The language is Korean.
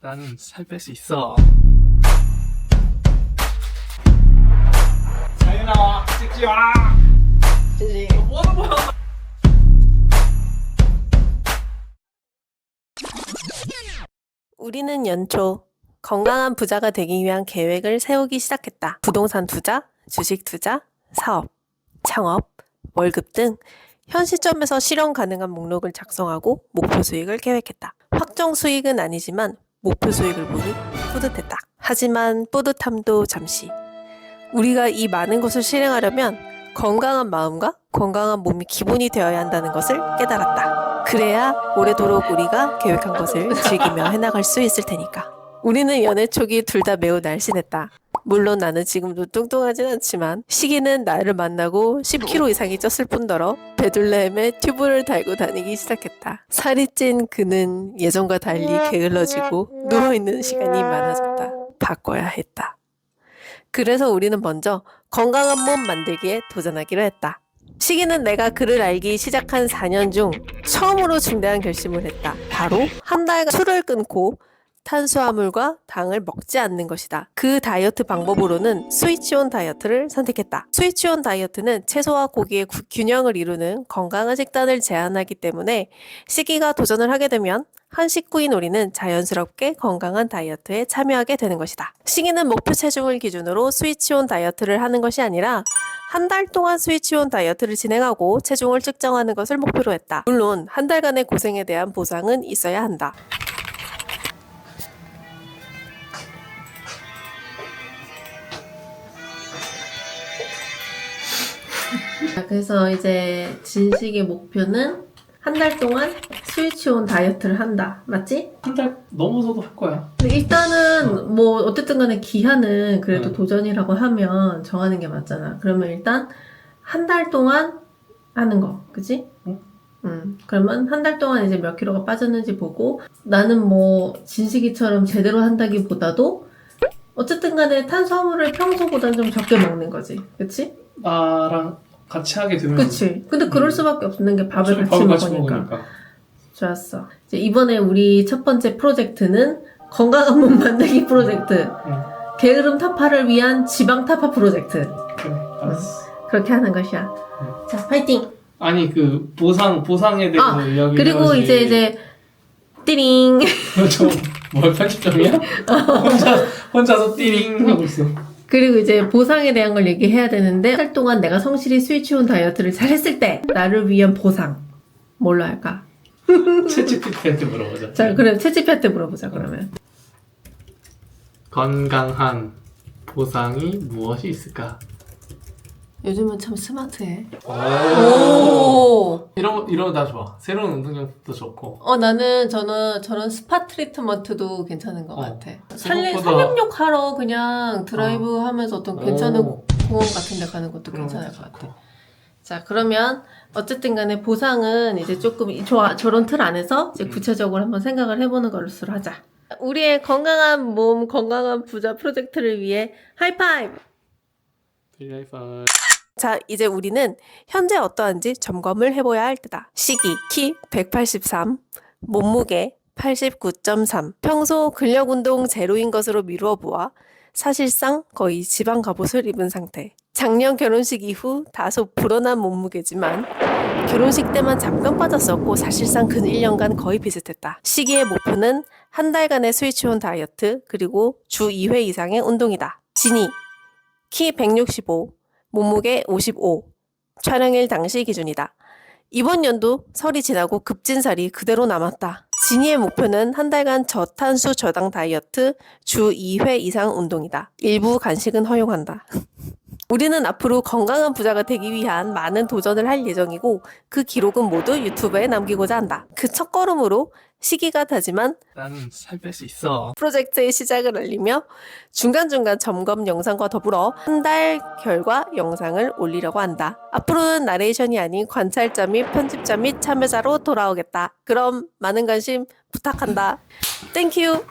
나는 살 뺄 수 있어. 잘 나와. 찍지 마. 뭐 하는 거야? 우리는 연초 건강한 부자가 되기 위한 계획을 세우기 시작했다. 부동산 투자, 주식 투자, 사업, 창업, 월급 등 현 시점에서 실현 가능한 목록을 작성하고 목표 수익을 계획했다. 확정 수익은 아니지만 목표 수익을 보니 뿌듯했다. 하지만 뿌듯함도 잠시. 우리가 이 많은 것을 실행하려면 건강한 마음과 건강한 몸이 기본이 되어야 한다는 것을 깨달았다. 그래야 오래도록 우리가 계획한 것을 즐기며 해나갈 수 있을 테니까. 우리는 연애 초기 둘 다 매우 날씬했다. 물론 나는 지금도 뚱뚱하진 않지만 시기는 나를 만나고 10kg 이상이 쪘을 뿐더러 베들레헴에 튜브를 달고 다니기 시작했다. 살이 찐 그는 예전과 달리 게을러지고 누워있는 시간이 많아졌다. 바꿔야 했다. 그래서 우리는 먼저 건강한 몸 만들기에 도전하기로 했다. 시기는 내가 그를 알기 시작한 4년 중 처음으로 중대한 결심을 했다. 바로 한 달간 술을 끊고 탄수화물과 당을 먹지 않는 것이다. 그 다이어트 방법으로는 스위치온 다이어트를 선택했다. 스위치온 다이어트는 채소와 고기의 구- 균형을 이루는 건강한 식단을 제한하기 때문에 시기가 도전을 하게 되면 한 식구인 우리는 자연스럽게 건강한 다이어트에 참여하게 되는 것이다. 시기는 목표 체중을 기준으로 스위치온 다이어트를 하는 것이 아니라 한달 동안 스위치온 다이어트를 진행하고 체중을 측정하는 것을 목표로 했다. 물론 한 달간의 고생에 대한 보상은 있어야 한다. 그래서 이제 진식의 목표는 한 달 동안 스위치온 다이어트를 한다. 맞지? 한 달 넘어서도 할 거야. 근데 일단은 뭐 어쨌든 간에 기한은 그래도 응. 도전이라고 하면 정하는 게 맞잖아. 그러면 일단 한 달 동안 하는 거, 그지? 응. 음, 그러면 한 달 동안 이제 몇 킬로가 빠졌는지 보고 나는 뭐 진식이처럼 제대로 한다기보다도 어쨌든 간에 탄수화물을 평소보다는 좀 적게 먹는 거지. 그치? 나랑 같이 하게 되면 그치. 근데 그럴 음. 수밖에 없는 게 밥을 같이 밥을 같이 먹으니까. 먹으니까. 좋았어. 이제 이번에 우리 첫 번째 프로젝트는 건강한 몸 만들기 프로젝트. 응. 게으름 타파를 위한 지방 타파 프로젝트. 그래. 알았어. 그렇게 하는 것이야. 자, 파이팅! 아니 그 보상 보상에 대해서 아, 이야기. 그리고 이제 이제 띠링. 저 뭐 편집점이야? 혼자 혼자서 띠링 하고 있어. 그리고 이제 보상에 대한 걸 얘기해야 되는데 한 달 동안 내가 성실히 스위치온 다이어트를 잘 했을 때 나를 위한 보상 뭘로 할까? 채찌피트한테 물어보자. 자, 그래 채찌피한테 물어보자 그러면. 건강한 보상이 무엇이 있을까? 요즘은 참 스마트해. 오. 오. 이런 거 이런 거 다 좋아. 새로운 운동용품도 좋고. 어 나는 저는 저런 스파 트리트먼트도 괜찮은 것 어. 같아. 살림 생각보다- 살림욕 하러 그냥 드라이브 하면서 어떤 괜찮은 오. 공원 같은 데 가는 것도 그런 괜찮을 것도 것 같아. 자, 그러면 어쨌든 간에 보상은 이제 조금 이- 저, 저런 틀 안에서 이제 음. 구체적으로 한번 생각을 해보는 것으로 하자. 우리의 건강한 몸, 건강한 부자 프로젝트를 위해 하이파이브! 딜라이파. 자, 이제 우리는 현재 어떠한지 점검을 해봐야 할 때다. 시기, 키 183, 몸무게 89.3, 평소 근력 운동 제로인 것으로 미루어 보아 사실상 거의 지방 갑옷을 입은 상태. 작년 결혼식 이후 다소 불어난 몸무게지만 결혼식 때만 잠깐 빠졌었고 사실상 근 1년간 거의 비슷했다. 시기의 목표는 한 달간의 스위치온 다이어트 그리고 주 2회 이상의 운동이다. 진이 키 165, 몸무게 55. 촬영일 당시 기준이다. 이번 연도 설이 지나고 급진살이 그대로 남았다. 진이의 목표는 한 달간 저탄수 저당 다이어트 주 2회 이상 운동이다. 일부 간식은 허용한다. 우리는 앞으로 건강한 부자가 되기 위한 많은 도전을 할 예정이고 그 기록은 모두 유튜브에 남기고자 한다. 그 첫걸음으로 시기가 타지만 나는 살 뺄 수 있어. 프로젝트의 시작을 알리며 중간중간 점검 영상과 더불어 한 달 결과 영상을 올리려고 한다. 앞으로는 나레이션이 아닌 관찰자 및 편집자 및 참여자로 돌아오겠다. 그럼 많은 관심 부탁한다. 땡큐!